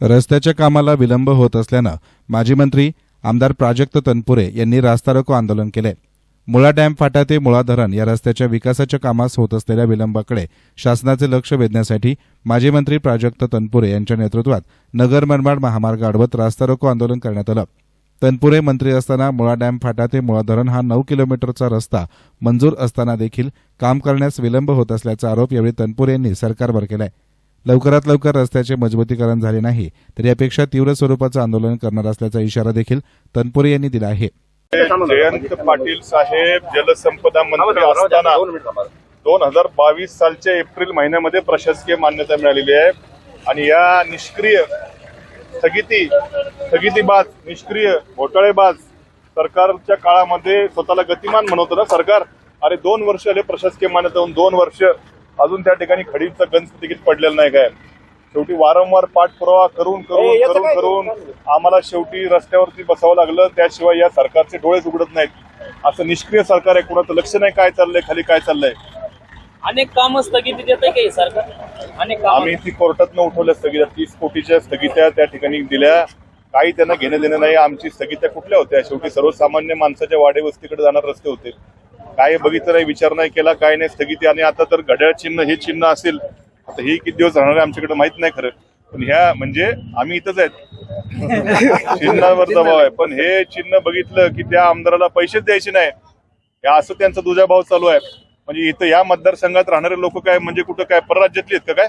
रस्त्याच्या कामाला विलंब होत असल्यानं माजी मंत्री आमदार प्राजक्त तनपुरे यांनी रास्ता रोको आंदोलन केले. मुळा डॅम फाटा ते मुळा धरण या रस्त्याच्या विकासाच्या कामास होत असलेल्या विलंबाकडे शासनाचे लक्ष वेधण्यासाठी माजी मंत्री प्राजक्त तनपुरे यांच्या नेतृत्वात नगर मनमाड महामार्ग अडवत रास्ता रोको आंदोलन करण्यात आलं. तनपुरे मंत्री असताना मुळा डॅम फाटा ते मुळा धरण हा नऊ किलोमीटरचा रस्ता मंजूर असताना देखील काम करण्यास विलंब होत असल्याचा आरोप यावेळी तनपुरे यांनी सरकारवर केलाय. लवकरात लवकर रस्त्याचे मजबूतीकरण झाले नाही तर यापेक्षा तीव्र स्वरूपाचं आंदोलन करणार असल्याचा इशारा देखील तनपुरे यांनी दिला आहे. जयंत पाटील साहेब जलसंपदा मंत्री असताना दोन हजार बावीस सालच्या एप्रिल महिन्यामध्ये प्रशासकीय मान्यता मिळालेली आहे. आणि या निष्क्रिय स्थगिती स्थगितीबाज निष्क्रिय घोटाळेबाज सरकारच्या काळामध्ये स्वतःला गतिमान म्हणवतं ना सरकार. अरे दोन वर्ष आले प्रशासकीय मान्यता होऊन दोन वर्ष अजून त्या ठिकाणी खडीचं गंज तिकीट पडलेलं नाही काय? शेवटी वारंवार पाठपुरावा करून करून करून करून आम्हाला शेवटी रस्त्यावरती बसावं लागलं. त्याशिवाय या सरकारचे डोळेच उघडत नाहीत. असं निष्क्रिय सरकार आहे. कुणाचं लक्ष नाही काय चाललंय खाली काय चाललंय? अनेक कामं स्थगिती देत आहे काही सरकार? अनेक आम्ही ती कोर्टातनं उठवल्या स्थगित्या तीस कोटीच्या स्थगित्या त्या ठिकाणी दिल्या. काही त्यांना घेणं देणं नाही. आमची स्थगित्या कुठल्या होत्या? शेवटी सर्वसामान्य माणसाच्या वाडे वस्तीकडे जाणार रस्ते होते. काय बघितलं नाही विचार नाही केला काय नाही स्थगिती. आणि आता तर घड्याळ चिन्ह हे चिन्ह असेल आता हे किती दिवस राहणार आहे आमच्याकडे माहीत नाही खरं. पण ह्या म्हणजे आम्ही इथंच आहेत. चिन्हावर दबाव आहे. पण हे चिन्ह बघितलं की त्या आमदाराला पैसेच द्यायचे नाही. असं त्यांचा दुजाभाव चालू आहे. म्हणजे इथं या मतदारसंघात राहणारे लोक काय म्हणजे कुठं काय परराज्यातली आहेत का काय?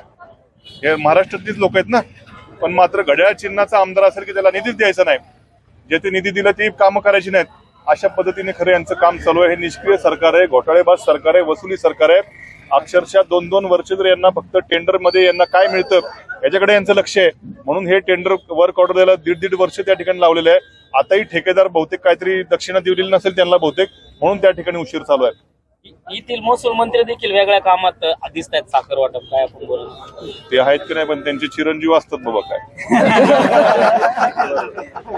हे महाराष्ट्रातलीच लोक आहेत ना. पण मात्र घड्याळ चिन्हाचा आमदार असेल की त्याला निधीच द्यायचा नाही. जे ते निधी दिला ती कामं करायची नाहीत. अशा पद्धतीने खरं यांचं काम चालू आहे. हे निष्क्रिय सरकार आहे घोटाळेबाज सरकार आहे वसुली सरकार आहे. अक्षरशः दोन दोन वर्ष जर यांना फक्त टेंडरमध्ये यांना काय मिळतं याच्याकडे यांचं लक्ष आहे. म्हणून हे टेंडर वर्क ऑर्डर द्यायला दीड दीड वर्ष त्या ठिकाणी लावलेलं आहे. आताही ठेकेदार बहुतेक काहीतरी दक्षिणा दिलेली नसेल त्यांना बहुतेक म्हणून त्या ठिकाणी उशीर चालू आहे. येथील महसूल मंत्री देखील वेगळ्या कामात दिसत आहेत साखर वाटप काय आपण बोलू? ते आहेत की नाही पण त्यांचे चिरंजीव असतात बाबा काय.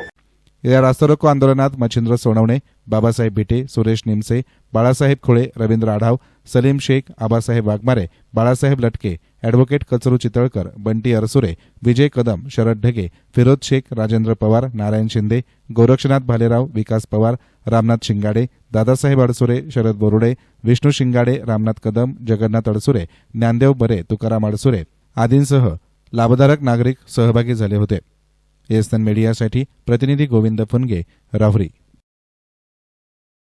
या रास्तारोको आंदोलनात मच्छिंद्र सोनवणे बाबासाहेब भिटे सुरेश निमसे बाळासाहेब खुळे रवींद्र आढाव सलीम शेख आबासाहेब वाघमारे बाळासाहेब लटके अॅडव्होकेट कचरू चितळकर बंटी अरसुरे विजय कदम शरद ढगे फिरोज शेख राजेंद्र पवार नारायण शिंदे गोरक्षनाथ भालेराव विकास पवार रामनाथ शिंगाडे दादासाहेब अडसुरे शरद बोरुडे विष्णू शिंगाडे रामनाथ कदम जगन्नाथ अडसुरे ज्ञानदेव बरे तुकाराम अडसुरे आदींसह लाभधारक नागरिक सहभागी झाले होते. एसएन मीडियासाठी प्रतिनिधी गोविंद फुनगे राहुरी.